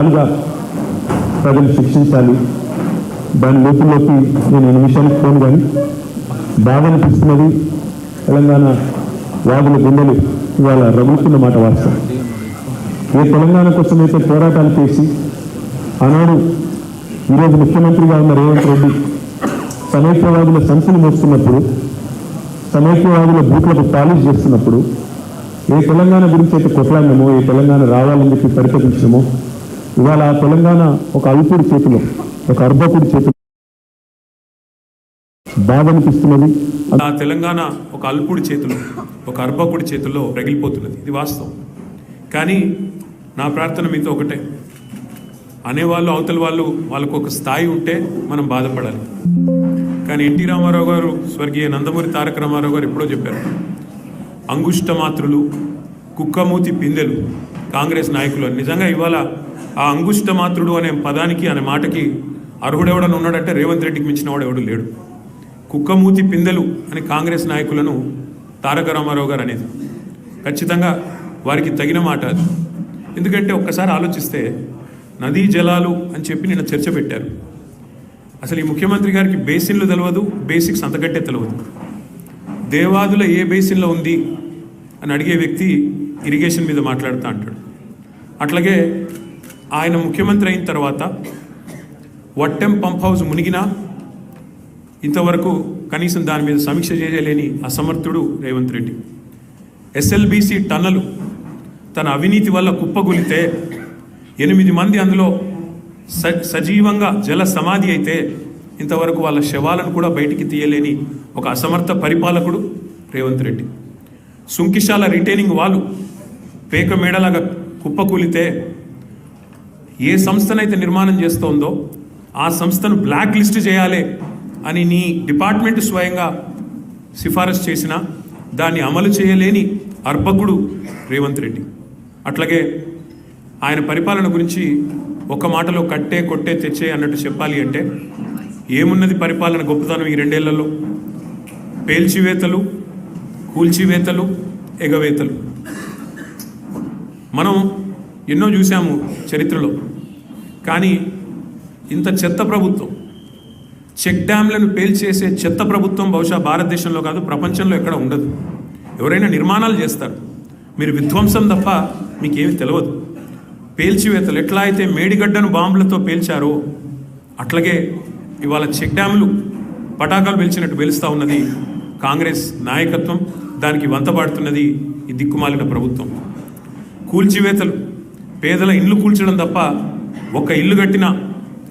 గా ప్రజలు శిక్షించాలి. దాని లోతుల్లోకి నేను ఈ నిమిషానికి ఫోన్ కానీ బాధ అనిపిస్తున్నది. తెలంగాణ వాదుల గుండెలు ఇవాళ రగులుతున్న మాట వాస్తవం. ఏ తెలంగాణ కోసం అయితే పోరాటాలు చేసి ఆనాడు ఈరోజు ముఖ్యమంత్రిగా ఉన్న రేవంత్ రెడ్డి సమైక్యవాదుల సంచులు మోస్తున్నప్పుడు సమైక్యవాదుల బూట్లకు పాలిష్ చేస్తున్నప్పుడు ఏ తెలంగాణ గురించి అయితే కొట్లాడినమో ఏ తెలంగాణ రావాలని చెప్పి పరితపించినామో ఇవాళ తెలంగాణ ఒక అల్పుడి చేతిలో ఒక అర్భకుడి చేతిలో బాధనిపిస్తున్నది ఆ తెలంగాణ ఒక అల్పుడి చేతిలో ఒక అర్భకుడి చేతుల్లో రగిలిపోతున్నది. ఇది వాస్తవం. కానీ నా ప్రార్థన మీతో ఒకటే. అనేవాళ్ళు అవతల వాళ్ళు వాళ్ళకు ఒక స్థాయి ఉంటే మనం బాధపడాలి. కానీ ఎన్టీ రామారావు గారు స్వర్గీయ నందమూరి తారక రామారావు గారు ఎప్పుడో చెప్పారు అంగుష్ట మాత్రులు కుక్కమూతి పిందెలు కాంగ్రెస్ నాయకులు నిజంగా ఇవాళ ఆ అంగుష్టమాత్రుడు అనే పదానికి అనే మాటకి అర్హుడెవడని ఉన్నాడంటే రేవంత్ రెడ్డికి మించిన వాడు ఎవడు లేడు. కుక్కమూతి పిందెలు అని కాంగ్రెస్ నాయకులను తారక రామారావు గారు అనేది. ఖచ్చితంగా వారికి తగిన మాట అది. ఎందుకంటే ఒక్కసారి ఆలోచిస్తే నదీ జలాలు అని చెప్పి నిన్న చర్చ పెట్టారు. అసలు ఈ ముఖ్యమంత్రి గారికి బేసిన్లు తెలియదు బేసిక్స్ అంతకంటే తెలియదు దేవాదుల ఏ బేసిన్లో ఉంది అని అడిగే వ్యక్తి ఇరిగేషన్ మీద మాట్లాడుతూ అంటాడు. అట్లాగే ఆయన ముఖ్యమంత్రి అయిన తర్వాత వట్టెం పంప్ హౌస్ మునిగినా ఇంతవరకు కనీసం దాని మీద సమీక్ష చేయలేని అసమర్థుడు రేవంత్ రెడ్డి. ఎస్ఎల్బీసీ టన్నలు తన అవినీతి వల్ల కుప్పగొలితే ఎనిమిది మంది అందులో స సజీవంగా జల సమాధి అయితే ఇంతవరకు వాళ్ళ శవాలను కూడా బయటికి తీయలేని ఒక అసమర్థ పరిపాలకుడు రేవంత్ రెడ్డి. సుంకిశాల రిటైనింగ్ వాళ్ళు పేక మేడలాగా కుప్పకూలితే ఏ సంస్థనైతే నిర్మాణం చేస్తోందో ఆ సంస్థను బ్లాక్ లిస్ట్ చేయాలి అని నీ డిపార్ట్మెంట్ స్వయంగా సిఫారసు చేసిన దాన్ని అమలు చేయలేని అర్భకుడు రేవంత్ రెడ్డి. అట్లాగే ఆయన పరిపాలన గురించి ఒక మాటలో కట్టే కొట్టే తెచ్చే అన్నట్టు చెప్పాలి అంటే ఏమున్నది పరిపాలన గొప్పతనం ఈ రెండేళ్ళలో? పేల్చివేతలు కూల్చివేతలు ఎగవేతలు. మనం ఎన్నో చూసాము చరిత్రలో. కానీ ఇంత చెత్త ప్రభుత్వం చెక్ డ్యామ్లను పేల్చేసే చెత్త ప్రభుత్వం బహుశా భారతదేశంలో కాదు ప్రపంచంలో ఎక్కడ ఉండదు. ఎవరైనా నిర్మాణాలు చేస్తారు. మీరు విధ్వంసం తప్ప మీకేమి తెలియదు పేల్చివేతలు ఎట్లా అయితే మేడిగడ్డను బాంబులతో పేల్చారో అట్లాగే ఇవాళ చెక్ డ్యాములు పటాకాలు పేల్చినట్టు పేలుస్తూ ఉన్నది కాంగ్రెస్ నాయకత్వం దానికి వంతపాడుతున్నది ఈ దిక్కుమాలిన ప్రభుత్వం. కూల్చివేతలు పేదల ఇండ్లు కూల్చడం తప్ప ఒక్క ఇల్లు కట్టిన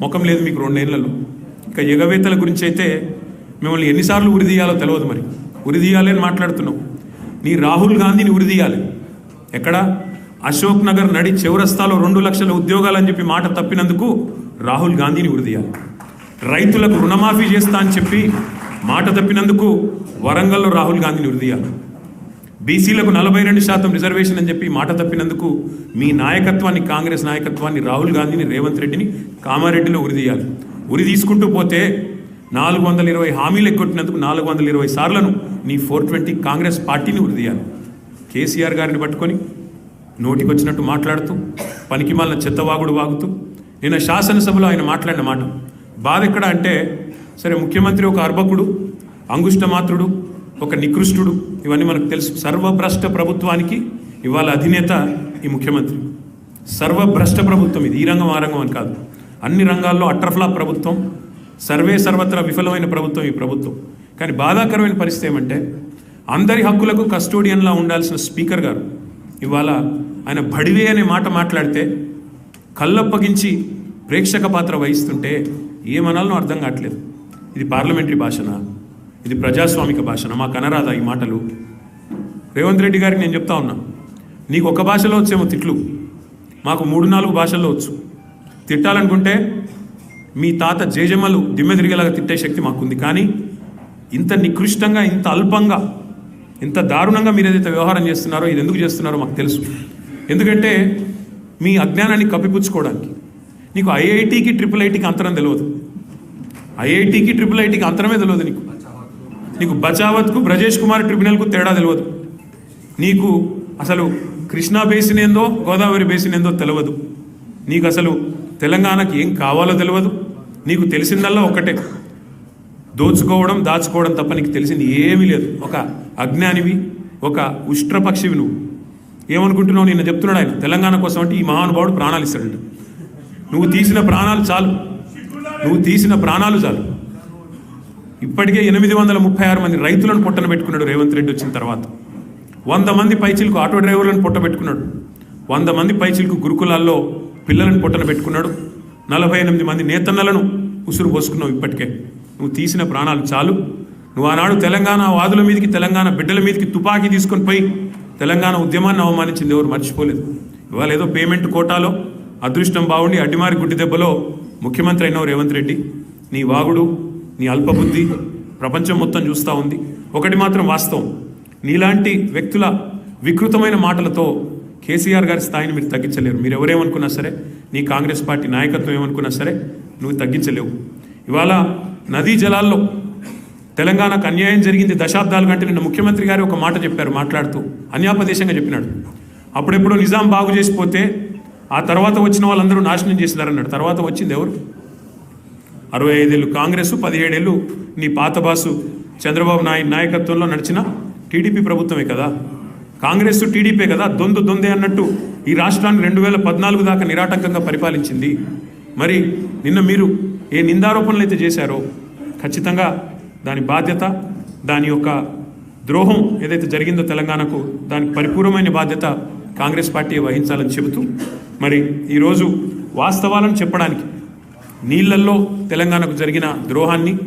ముఖం లేదు మీకు రెండేళ్ళలో. ఇక ఎగవేతల గురించి అయితే మిమ్మల్ని ఎన్నిసార్లు ఉరిదీయాలో తెలియదు మరి. ఉరిదీయాలి అని మాట్లాడుతున్నావు. నీ రాహుల్ గాంధీని ఉరిదీయాలి ఎక్కడ? అశోక్ నగర్ నడి చివరస్తాలో రెండు లక్షల ఉద్యోగాలని చెప్పి మాట తప్పినందుకు రాహుల్ గాంధీని ఉరిదీయాలి రైతులకు రుణమాఫీ చేస్తా అని చెప్పి మాట తప్పినందుకు వరంగల్లో రాహుల్ గాంధీని ఉరిదీయాలి బీసీలకు నలభై రెండు శాతం రిజర్వేషన్ అని చెప్పి మాట తప్పినందుకు మీ నాయకత్వాన్ని కాంగ్రెస్ నాయకత్వాన్ని రాహుల్ గాంధీని రేవంత్ రెడ్డిని కామారెడ్డిలో ఉరిదీయాలి ఉరి తీసుకుంటూ పోతే నాలుగు వందల ఇరవై హామీలు ఎక్కొట్టినందుకు నాలుగు వందల ఇరవై సార్లను నీ ఫోర్ ట్వంటీ కాంగ్రెస్ పార్టీని ఉరిదీయాలి కేసీఆర్ గారిని పట్టుకొని నోటికొచ్చినట్టు మాట్లాడుతూ పనికి మాలిన చెత్తవాగుడు వాగుతూ నిన్న శాసనసభలో ఆయన మాట్లాడిన మాట బాధ ఎక్కడ అంటే సరే ముఖ్యమంత్రి ఒక అర్భకుడు అంగుష్టమాత్రుడు ఒక నికృష్టుడు. ఇవన్నీ మనకు తెలుసు. సర్వభ్రష్ట ప్రభుత్వానికి ఇవాళ అధినేత ఈ ముఖ్యమంత్రి. సర్వభ్రష్ట ప్రభుత్వం ఇది. ఈ రంగం ఆ రంగం అని కాదు. అన్ని రంగాల్లో అట్రఫ్లా ప్రభుత్వం సర్వే సర్వత్రా విఫలమైన ప్రభుత్వం ఈ ప్రభుత్వం. కానీ బాధాకరమైన పరిస్థితి ఏమంటే అందరి హక్కులకు కస్టోడియన్లా ఉండాల్సిన స్పీకర్ గారు ఇవాళ ఆయన బడివే అనే మాట మాట్లాడితే కళ్ళప్పగించి ప్రేక్షక పాత్ర వహిస్తుంటే ఏమనాలనో అర్థం కావట్లేదు. ఇది పార్లమెంటరీ భాషనా? ఇది ప్రజాస్వామిక భాషన మాకు అనరాదా ఈ మాటలు. రేవంత్ రెడ్డి గారికి నేను చెప్తా ఉన్నా నీకు ఒక భాషలో వచ్చేమో తిట్లు మాకు మూడు నాలుగు భాషల్లో వచ్చు. తిట్టాలనుకుంటే మీ తాత జేజమ్మలు దిమ్మె తిరిగేలాగా తిట్టే శక్తి మాకుంది కానీ ఇంత నికృష్టంగా ఇంత అల్పంగా ఇంత దారుణంగా మీరు ఏదైతే వ్యవహారం చేస్తున్నారో ఇది ఎందుకు చేస్తున్నారో మాకు తెలుసు. ఎందుకంటే మీ అజ్ఞానాన్ని కప్పిపుచ్చుకోవడానికి నీకు ఐఐటికి ట్రిపుల్ ఐటీకి అంతరం తెలియదు ఐఐటికి ట్రిపుల్ ఐటీకి అంతరమే తెలియదు నీకు. నీకు బచావత్కు బ్రజేష్ కుమార్ ట్రిబ్యునల్కు తేడా తెలియదు నీకు అసలు కృష్ణా బేసిన్ ఏందో గోదావరి బేసిన్ ఏందో తెలియదు నీకు అసలు తెలంగాణకి ఏం కావాలో తెలియదు నీకు తెలిసిందల్లా ఒక్కటే. దోచుకోవడం దాచుకోవడం తప్ప నీకు తెలిసింది ఏమీ లేదు. ఒక అజ్ఞానివి ఒక ఉష్ట్రపక్షివి నువ్వు. ఏమనుకుంటున్నావు? నిన్న చెప్తున్నాడు ఆయన. తెలంగాణ కోసం అంటే ఈ మహానుభావుడు ప్రాణాలు ఇస్తాడంట. నువ్వు తీసిన ప్రాణాలు చాలు. నువ్వు తీసిన ప్రాణాలు చాలు. ఇప్పటికే ఎనిమిది వందల ముప్పై ఆరు మంది రైతులను పొట్టన పెట్టుకున్నాడు రేవంత్ రెడ్డి వచ్చిన తర్వాత. వంద మంది పైచిలకు ఆటో డ్రైవర్లను పొట్ట పెట్టుకున్నాడు. వంద మంది పైచిలకు గురుకులాల్లో పిల్లలను పొట్టన పెట్టుకున్నాడు. నలభై ఎనిమిది మంది నేతన్నలను ఉసురు పోసుకున్నావు ఇప్పటికే. నువ్వు తీసిన ప్రాణాలు చాలు. నువ్వు ఆనాడు తెలంగాణ వాదుల మీదకి తెలంగాణ బిడ్డల మీదకి తుపాకీ తీసుకొని పోయి తెలంగాణ ఉద్యమాన్ని అవమానించింది ఎవరు మర్చిపోలేదు. ఇవాళ ఏదో పేమెంట్ కోటాలో అదృష్టం బాగుండి అడ్డిమారి గుడ్డి దెబ్బలో ముఖ్యమంత్రి అయినావు రేవంత్ రెడ్డి. నీ వాగుడు నీ అల్పబుద్ధి ప్రపంచం మొత్తం చూస్తూ ఉంది. ఒకటి మాత్రం వాస్తవం. నీలాంటి వ్యక్తుల వికృతమైన మాటలతో కేసీఆర్ గారి స్థాయిని మీరు తగ్గించలేరు. మీరు ఎవరేమనుకున్నా సరే నీ కాంగ్రెస్ పార్టీ నాయకత్వం ఏమనుకున్నా సరే నువ్వు తగ్గించలేవు. ఇవాళ నదీ జలాల్లో తెలంగాణకు అన్యాయం జరిగింది దశాబ్దాలు కంటే నిన్న ముఖ్యమంత్రి గారు ఒక మాట చెప్పారు మాట్లాడుతూ అన్యాపదేశంగా చెప్పినాడు. అప్పుడెప్పుడో నిజాం బాగు చేసిపోతే ఆ తర్వాత వచ్చిన వాళ్ళందరూ నాశనం చేసినారన్నాడు. తర్వాత వచ్చింది ఎవరు? అరవై ఐదేళ్ళు కాంగ్రెస్ పదిహేడేళ్ళు నీ పాత బాసు చంద్రబాబు నాయుడు నాయకత్వంలో నడిచిన టీడీపీ ప్రభుత్వమే కదా? కాంగ్రెస్ టీడీపీ కదా దొందు దొందే అన్నట్టు ఈ రాష్ట్రాన్ని రెండు వేల పద్నాలుగు దాకా నిరాటంకంగా పరిపాలించింది. మరి నిన్న మీరు ఏ నిందారోపణలు అయితే చేశారో ఖచ్చితంగా దాని బాధ్యత దాని యొక్క ద్రోహం ఏదైతే జరిగిందో తెలంగాణకు దానికి పరిపూర్ణమైన బాధ్యత కాంగ్రెస్ పార్టీ వహించాలని చెబుతూ మరి ఈరోజు వాస్తవాలను చెప్పడానికి నీళ్ళల్లో తెలంగాణకు జరిగిన ద్రోహాన్ని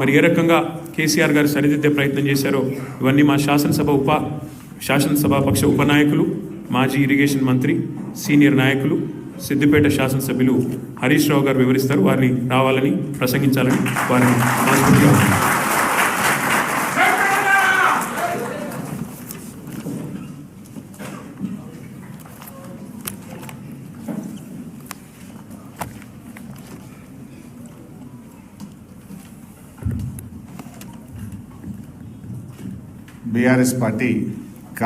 మరి ఏ రకంగా కేసీఆర్ గారు సరిదిద్దే ప్రయత్నం చేశారో ఇవన్నీ మా శాసనసభ ఉప శాసనసభాపక్ష ఉపనాయకులు మాజీ ఇరిగేషన్ మంత్రి సీనియర్ నాయకులు సిద్దిపేట శాసనసభ్యులు హరీష్ రావు గారు వివరిస్తారు. వారిని రావాలని ప్రసంగించాలని వారిని మనస్ఫూర్తిగా బీఆర్ఎస్ పార్టీ